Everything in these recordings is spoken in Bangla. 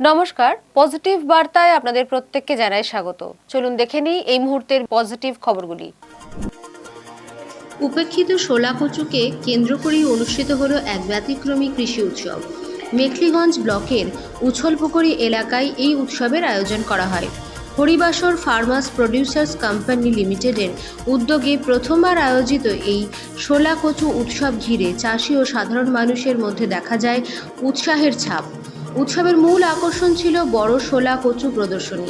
নমস্কার, পজিটিভ বার্তায় আপনাদের প্রত্যেককে জানাই স্বাগত। চলুন দেখে নিই এই মুহূর্তের পজিটিভ খবরগুলি। উপেক্ষিত শোলা কচুকে কেন্দ্র করেই অনুষ্ঠিত হল এক ব্যতিক্রমী কৃষি উৎসব। মেখলিগঞ্জ ব্লকের উছলপুকুরি এলাকায় এই উৎসবের আয়োজন করা হয়। হরিবাসর ফার্মার্স প্রডিউসার্স কোম্পানি লিমিটেডের উদ্যোগে প্রথমবার আয়োজিত এই শোলা কচু উৎসব ঘিরে চাষি ও সাধারণ মানুষের মধ্যে দেখা যায় উৎসাহের ছাপ। উৎসবের মূল আকর্ষণ ছিল বড় শোলা কচু প্রদর্শনী,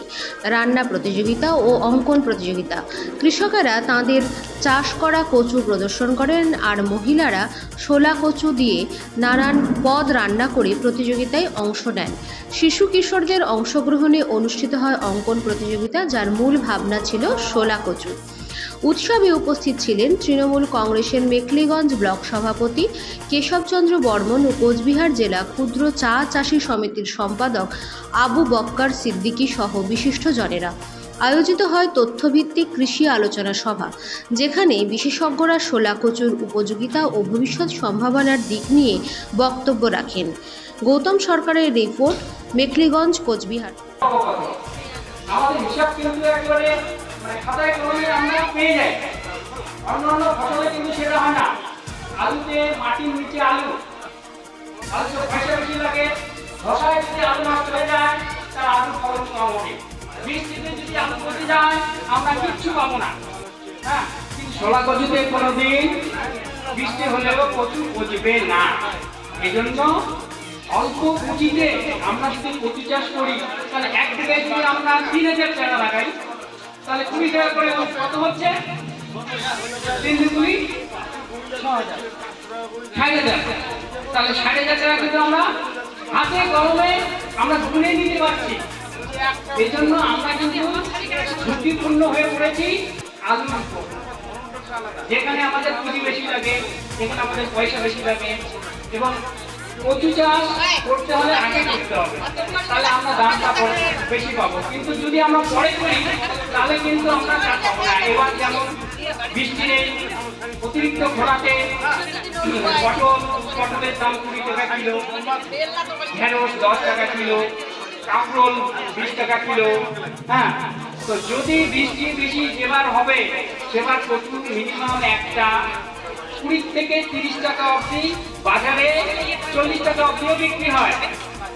রান্না প্রতিযোগিতা ও অঙ্কন প্রতিযোগিতা। কৃষকেরা তাদের চাষ করা কচু প্রদর্শন করেন আর মহিলারা শোলা কচু দিয়ে নানান পদ রান্না করে প্রতিযোগিতায় অংশ নেন। শিশু কিশোরদের অংশগ্রহণে অনুষ্ঠিত হয় অঙ্কন প্রতিযোগিতা, যার মূল ভাবনা ছিল শোলা কচু। উৎসবে উপস্থিত ছিলেন তৃণমূল কংগ্রেসের মেকলিগঞ্জ ব্লক সভাপতি কেশবচন্দ্র বর্মন ও কোচবিহার জেলা ক্ষুদ্র চা চাষী সমিতির সম্পাদক আবু বক্কার সিদ্দিকী সহ বিশিষ্টজনেরা। আয়োজিত হয় তথ্যভিত্তিক কৃষি আলোচনা সভা, যেখানে বিশেষজ্ঞরা শোলা কচুর উপযোগিতা ও ভবিষ্যৎ সম্ভাবনার দিক নিয়ে বক্তব্য রাখেন। গৌতম সরকারের রিপোর্ট, মেখলিগঞ্জ, কোচবিহার। আমাদের হিসাব কিন্তু একবারে মানে খাতায় কলমে আমরা পেয়ে যাই। অন্য অন্য ফসলে কিন্তু সেটা হয় না। আলুতে মাটির নিচে আলু। আলুতে পয়সা বেশি লাগে, ধসায় যদি আলু নষ্ট হয়ে যায়, তার আলু ফলন কম হবে বৃষ্টিতে যদি আলু পচে যায়, আমরা কিচ্ছু পাবো না। হ্যাঁ? ছোলা কচুতে কোনোদিন বৃষ্টি হলেও কচু পচবে না। এজন্য অল্প পুঁজিতে আমরা যদি কচু চাষ করি, তাহলে এক বিঘায় যদি আমরা তিন হাজার টাকা লাগাই তাহলে কুড়ি টাকা করে কত হচ্ছে? তিন দুগুলি ষাট হাজার। তাহলে ষাট হাজার টাকা কিন্তু আমরা হাতে কলমে আমরা গুনে নিতে পারছি। এই জন্য আমরা কিন্তু ঝুঁকিপূর্ণ হয়ে পড়েছি আলু যেখানে আমাদের পুঁজি বেশি লাগে, যেখানে আমাদের পয়সা বেশি লাগে, এবং কচু চাষ করতে হলে আগে করতে হবে। তাহলে আমরা দামটা পরে বেশি পাবো। কিন্তু যদি আমরা পরে করি, তাহলে কিন্তু আমরা তা পাবো না। এবার যেমন বৃষ্টি নেই, অতিরিক্ত খরাতে পটল, পটলের দাম কুড়ি টাকা কিলো, ঢেঁড়স দশ টাকা কিলো, কাঁকরোল বিশ টাকা কিলো হ্যাঁ? তো যদি বৃষ্টি বেশি যেবার হবে, সেবার প্রচুর মিনিমাম একটা কুড়ি থেকে তিরিশ টাকা অবধি, বাজারে চল্লিশ টাকা অবধিও বিক্রি হয়।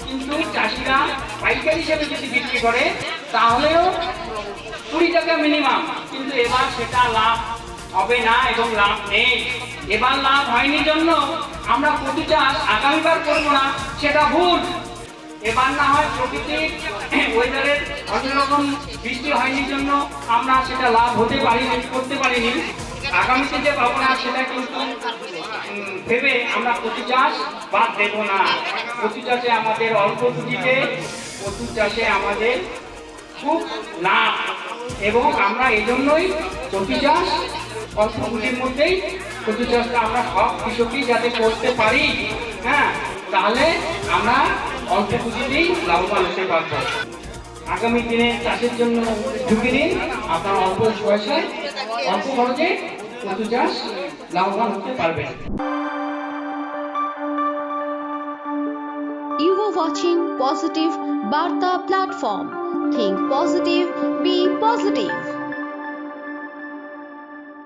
কিন্তু চাষিরা পাইকারি হিসেবে যদি বিক্রি করে, তাহলেও কুড়ি টাকা মিনিমাম কিন্তু এবার সেটা লাভ হবে না এবং লাভ নেই। এবার লাভ হয়নি জন্য আমরা কচু চাষ আগামীবার করব না, সেটা ভুল। এবার না হয় প্রকৃতির ওয়েদারের অন্যরকম বৃষ্টি হয়নি জন্য আমরা সেটা লাভ হতে পারিনি, করতে পারিনি। আগামীতে যে পাবো না সেটা কিন্তু ভেবে আমরা কচু চাষ বাদ দেব না। কচু চাষে আমাদের অল্প পুঁজিতে, কচু চাষে আমাদের খুব লাভ। এবং আমরা এই জন্যই কচু চাষ অল্প পুঁজির মধ্যেই কচু চাষটা আমরা সব কৃষকই যাতে করতে পারি হ্যাঁ? তাহলে আমরা অল্প পুঁজিতেই লাভবান হতে পারব। আগামী দিনে চাষের জন্য ঝুঁকি নিন, আপনার অল্প পয়সায়, অল্প খরচে You watching Positive Barta Platform. Think positive, be positive.